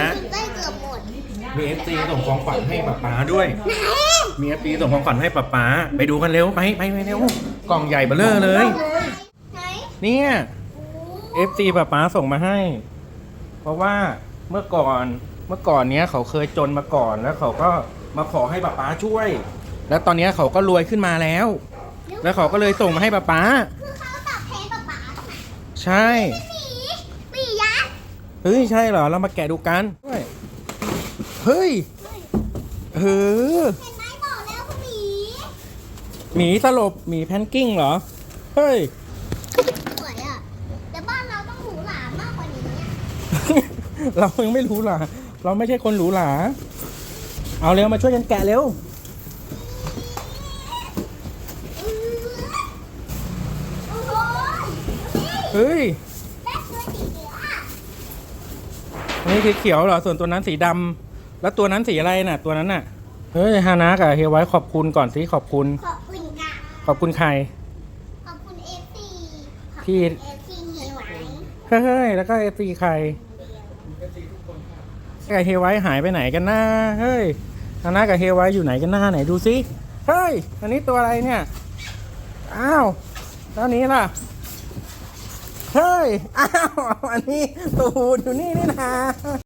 นะ ได้เกือบหมดมีเอฟซีส่งของขวัญให้ป๊าป๊าด้วย มีเอฟซีส่งของขวัญให้ป๊าป๊าไปดูกันเร็วไปไปไปเร็วกล่องใหญ่เบ้อเร่อเลย ไหนเนี่ยเอฟซีป๊าป๊าส่งมาให้ เพราะว่าเมื่อก่อนเมื่อก่อนเนี้ยเขาเคยจนมาก่อนแล้วเขาก็มาขอให้ป๊าป๊าช่วย แล้วตอนเนี้ยเขาก็รวยขึ้นมาแล้ว แล้วเขาก็เลยส่งมาให้ป๊าป๊าคือเขาตอบแทนป๊าป๊าใช่ไหมใช่หมีหมียักษ์ เฮ้ย ใช่เหรอ เรามาแกะดูกันด้วยเฮ้ย เออ เห็นไหมบอกแล้วคุณหมีหมีสลบหมีแพนกิ้งเหรอ เฮ้ย สวยอะแต่บ้านเราต้องหรูหรามากกว่านี้อะเรายังไม่รู้หล่ะ เราไม่ใช่คนหรูหรา เอาเร็วมาช่วยกันแกะเร็วโอ้โหนี่เฮ้ย แม่ตัวสีเหลืองอะ นี่สีเขียวเหรอ ส่วนตัวนั้นสีดำแล้วตัวนั้นสีอะไรน่ะ ตัวนั้นน่ะ เฮ้ยฮานะกับเฮยไว้ขอบคุณก่อนสิขอบคุณ ขอบคุณค่ะ ขอบคุณใคร ขอบคุณเอฟซีที่เอฟซีเฮไว้เฮ้ยแล้วก็เอซีใครกับเฮยไว้หายไปไหนกันนะเฮ้ยฮานะกับเฮยไว้อยู่ไหนกันหน้าไหนดูสิ เฮ้ย อันนี้ตัวอะไรเนี่ย อ้าว แล้วอันนี้ล่ะ เฮ้ยอ้าว อันนี้ตูดอยู่นี่นี่นะ